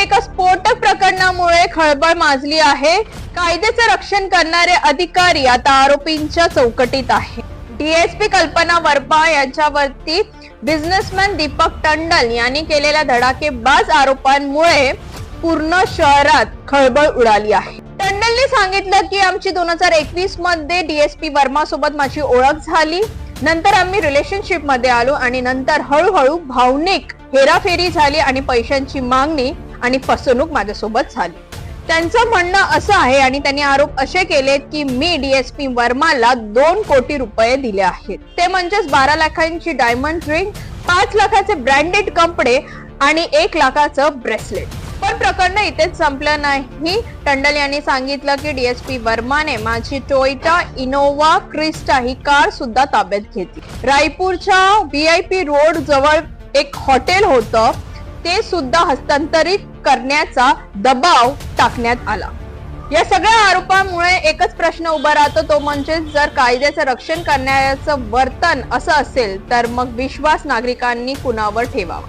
एका स्फोटक प्रकरणामुळे खळबळ माजली आहे. कायद्याचं रक्षण करणारे अधिकारी आता आरोपींच्या चौकटीत आहे. डीएसपी कल्पना वर्मा यांच्यावरती बिझनेसमॅन दीपक टंडल यांनी केलेल्या धडाकेबाज आरोपांमुळे पूर्ण शहरात खळबळ उडाली आहे. टंडलने सांगितलं की आमची दोन हजार एकवीसमध्ये डीएसपी वर्मा सोबत माझी ओळख झाली. नंतर आम्ही रिलेशनशिपमध्ये आलो आणि नंतर हळूहळू भावनिक हेराफेरी झाली आणि पैशांची मागणी आणि फसवणूक माझ्यासोबत झाली. त्यांचं म्हणणं असं आहे आणि त्यांनी आरोप असे केलेत की मी डीएसपी वर्माला दोन कोटी रुपये दिले आहेत. ते म्हणजेच बारा लाखांची डायमंड रिंग पाच लाखाचे ब्रँडेड कपडे आणि एक लाखाचं ब्रेसलेट पण प्रकरण इथेच संपलं नाही. टंडल यांनी सांगितलं की डीएसपी वर्माने माझी टोयटा इनोवा क्रिस्टा ही कार सुद्धा ताब्यात घेतली. रायपूरच्या व्ही आय रोड जवळ एक हॉटेल होतं. ते सुद्धा हस्तांतरित करण्याचा दबाव टाकण्यात आला. या सगळ्या आरोपांमुळे एकच प्रश्न उभा राहतो तो म्हणजे जर कायद्याचं रक्षण करण्याचं वर्तन असं असेल तर मग विश्वास नागरिकांनी कुणावर ठेवावा?